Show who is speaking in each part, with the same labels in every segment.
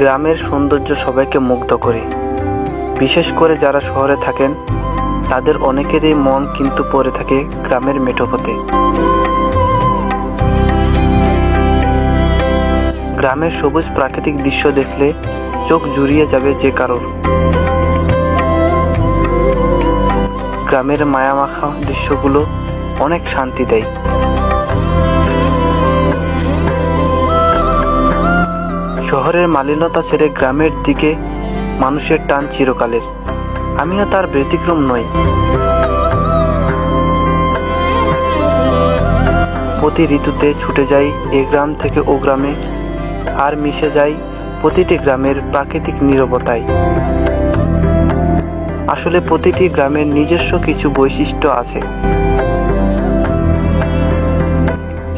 Speaker 1: গ্রামের সৌন্দর্য সবাইকে মুগ্ধ করে। বিশেষ করে যারা শহরে থাকেন, তাদের অনেকেরই মন কিন্তু পড়ে থাকে গ্রামের মেঠোপথে গ্রামের সবুজ প্রাকৃতিক দৃশ্য দেখলে চোখ জুড়িয়ে যাবে যে কারোর। গ্রামের মায়ামাখা দৃশ্যগুলো অনেক শান্তি দেয়। শহরের মালিনতা ছেড়ে গ্রামের দিকে মানুষের টান চিরকালের। আমিও তার ব্যতিক্রম নই। প্রতি ঋতুতে ছুটে যাই এ গ্রাম থেকে ও গ্রামে, আর মিশে যাই প্রতিটি গ্রামের প্রাকৃতিক নীরবতায়। আসলে প্রতিটি গ্রামের নিজস্ব কিছু বৈশিষ্ট্য আছে।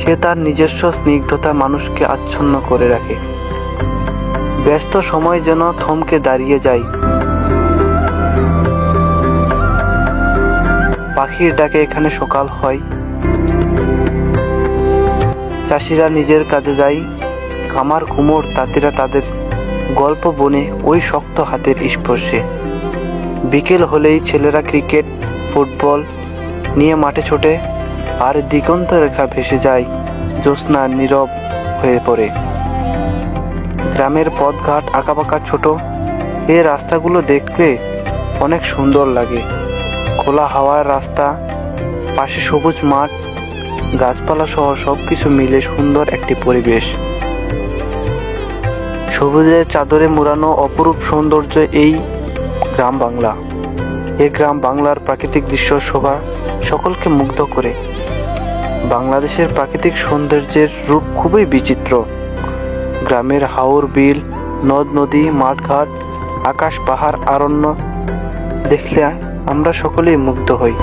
Speaker 1: সে তার নিজস্ব স্নিগ্ধতা মানুষকে আচ্ছন্ন করে রাখে। ব্যস্ত সময় যেন থমকে দাঁড়িয়ে যায়। পাখির ডাকে এখানে সকাল হয়। চাষিরা নিজের কাজে যায়। খামার, কুমোর, তাঁতিরা তাদের গল্প বনে ওই শক্ত হাতের স্পর্শে। বিকেল হলেই ছেলেরা ক্রিকেট, ফুটবল নিয়ে মাঠে ছোটে আর দিগন্ত রেখা ভেসে যায়। জ্যোৎস্না নীরব হয়ে পড়ে। গ্রামের পথঘাট আঁকাবাঁকা ছোট এই রাস্তাগুলো দেখতে অনেক সুন্দর লাগে। খোলা হাওয়ার রাস্তা, পাশে সবুজ মাঠ, গাছপালা সহ সব কিছু মিলে সুন্দর একটি পরিবেশ। সবুজের চাদরে মুড়ানো অপরূপ সৌন্দর্য এই গ্রাম বাংলা। এই গ্রাম বাংলার প্রাকৃতিক দৃশ্য শোভা সকলকে মুগ্ধ করে। বাংলাদেশের প্রাকৃতিক সৌন্দর্যের রূপ খুবই বিচিত্র। গ্রামের হাওর বিল নদ নদী মাঠঘাট আকাশ পাহাড় আরণ্য দেখলে আমরা সকলেই মুগ্ধ হই।